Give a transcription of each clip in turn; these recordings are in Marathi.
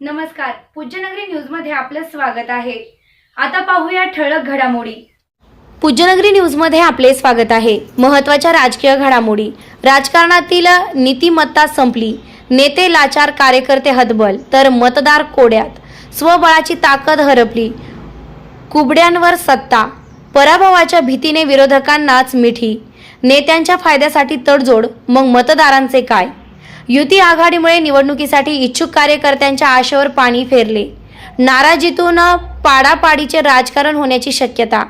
नमस्कार. पूज्यनगरी न्यूजमध्ये आपलं स्वागत आहे. आता पाहूया ठळक घडामोडी. पूज्यनगरी न्यूजमध्ये आपले स्वागत आहे. महत्त्वाच्या राजकीय घडामोडी. राजकारणातील नीतिमत्ता संपली. नेते लाचार कार्यकर्ते हतबल तर मतदार कोड्यात. स्वबळाची ताकद हरपली. कुबड्यांवर सत्ता. पराभवाच्या भीतीने विरोधकांनाच मिठी. नेत्यांच्या फायद्यासाठी तडजोड मग मतदारांचे काय? युती आघाडीमुळे निवडणुकीसाठी इच्छुक कार्यकर्त्यांच्या आशेवर पाणी फेरले. नाराजीतून पाडापाडीचे राजकारण होण्याची शक्यता.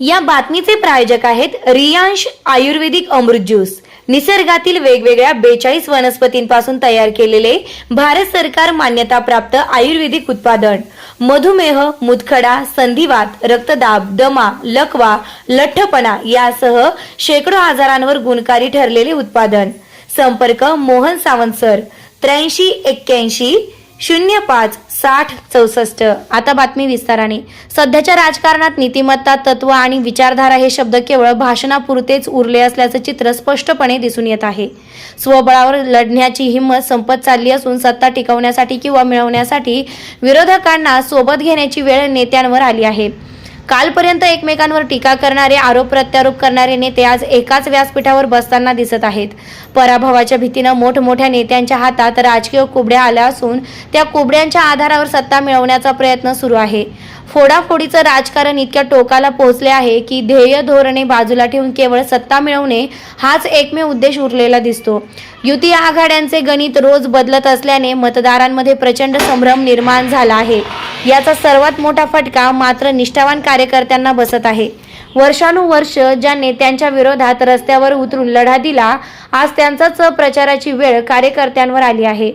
या बातमीचे प्रायोजक आहेत रियांश आयुर्वेदिक अमृत ज्यूस. निसर्गातील वेगवेगळ्या बेचाळीस वनस्पतींपासून तयार केलेले भारत सरकार मान्यताप्राप्त आयुर्वेदिक उत्पादन. मधुमेह मुतखडा संधिवात रक्तदाब दमा लकवा लठ्ठपणा यासह शेकडो आजारांवर गुणकारी ठरलेले उत्पादन. संपर्क मोहन सावंत सर त्र्याऐंशी एक्क्याऐंशी शून्य पाच साठ चौसष्ट. आता बातमी विस्ताराने. सध्याच्या राजकारणात नीतिमत्ता तत्व आणि विचारधारा हे शब्द केवळ भाषणापुरतेच उरले असल्याचं चित्र स्पष्टपणे दिसून येत आहे. स्वबळावर लढण्याची हिंमत संपत चालली असून सत्ता टिकवण्यासाठी किंवा मिळवण्यासाठी विरोधकांना सोबत घेण्याची वेळ नेत्यांवर आली आहे. कालपर्यंत एकमेकांवर टीका करणारे आरोप प्रत्यारोप करणारे नेते आज एकाच व्यासपीठावर बसताना दिसत आहेत. पराभवाच्या भीतीनं मोठमोठ्या नेत्यांच्या हातात राजकीय कुबड्या आल्या असून त्या कुबड्यांच्या आधारावर सत्ता मिळवण्याचा प्रयत्न सुरू आहे. फोडाफोडीचं राजकारण इतक्या टोकाला पोहोचले आहे की ध्येय धोरणे बाजूला ठेवून केवळ सत्ता मिळवणे हाच एकमेव उद्देश उरलेला दिसतो. युती आघाड्यांचे गणित रोज बदलत असल्याने मतदारांमध्ये प्रचंड संभ्रम निर्माण झाला आहे. याचा सर्वात मोठा फटका मात्र निष्ठावान कार्यकर्त्यांना बसत आहे. वर्षानुवर्ष ज्या नेत्यांच्या विरोधात रस्त्यावर उतरून लढा दिला आज त्यांचाच प्रचाराची वेळ कार्यकर्त्यांवर आली आहे.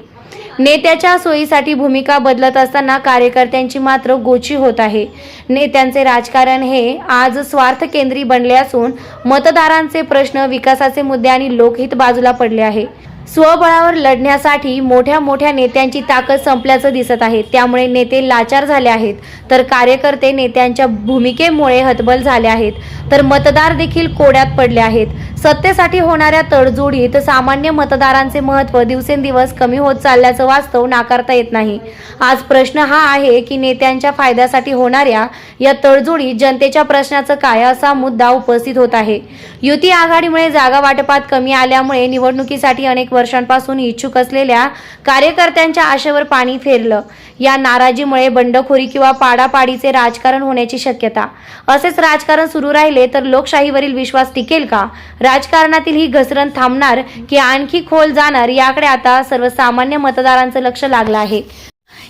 नेत्याच्या सोयीसाठी भूमिका बदलत असताना कार्यकर्त्यांची मात्र गोची होत आहे. नेत्यांचे राजकारण हे आज स्वार्थ केंद्री बनले असून मतदारांचे प्रश्न विकासाचे मुद्दे आणि लोकहित बाजूला पडले आहे. स्वबळावर लढण्यासाठी मोठ्या मोठ्या नेत्यांची ताकद संपल्याचं दिसत आहे. त्यामुळे नेते लाचार झाले आहेत. तर कार्यकर्ते नेत्यांच्या भूमिकेमुळे हतबल झाले आहेत. तर मतदार देखील कोड्यात पडले आहेत. सत्तेसाठी होणाऱ्या तडजोडीत सामान्य मतदारांचे महत्त्व दिवसेंदिवस कमी होत चालल्याचं वास्तव नाकारता येत नाही. आज प्रश्न हा आहे की नेत्यांच्या फायद्यासाठी होणाऱ्या या तडजोडीत जनतेच्या प्रश्नाचं काय असा मुद्दा उपस्थित होत आहे. युती आघाडीमुळे जागा वाटपात कमी आल्यामुळे निवडणुकीसाठी अनेक वर्षांपासून इच्छुक असलेल्या कार्यकर्त्यांच्या आशेवर पाणी फेरलं. या नाराजीमुळे बंडखोरी किंवा पाडापाडीचे राजकारण होण्याची शक्यता. असेच राजकारण सुरू राहिले तर लोकशाहीवरील विश्वास टिकेल का? राजकारणातील ही घसरण थांबणार की आणखी खोल जाणार याकडे आता सर्वसामान्य मतदारांचं लक्ष लागलं आहे.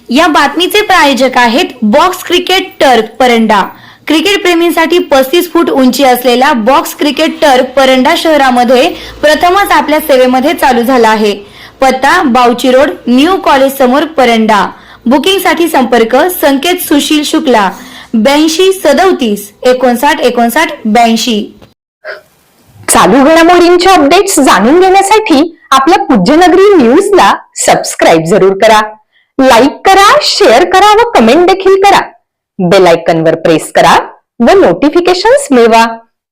या बातमीचे प्रायोजक आहेत box cricket turf Paranda. Cricket प्रेमींसाठी पस्तीस फूट उंची असलेला बॉक्स क्रिकेट टर्क परंडा शहरामध्ये प्रथमच आपल्या सेवेमध्ये चालू झाला आहे. पत्ता बावची रोड न्यू कॉलेज समोर परंडा. बुकिंगसाठी संपर्क संकेत सुशील शुक्ला. ब्याऐंशी सदोतीस एकोणसाठ एकोणसाठ ब्याऐंशी. चालू घडामोडींचे अपडेट्स जाणून घेण्यासाठी आपल्या पूज्यनगरी न्यूजला सबस्क्राईब जरूर करा. लाईक करा शेअर करा व कमेंट देखील करा. बेल आयकनवर प्रेस करा व नोटिफिकेशन्स मिळवा.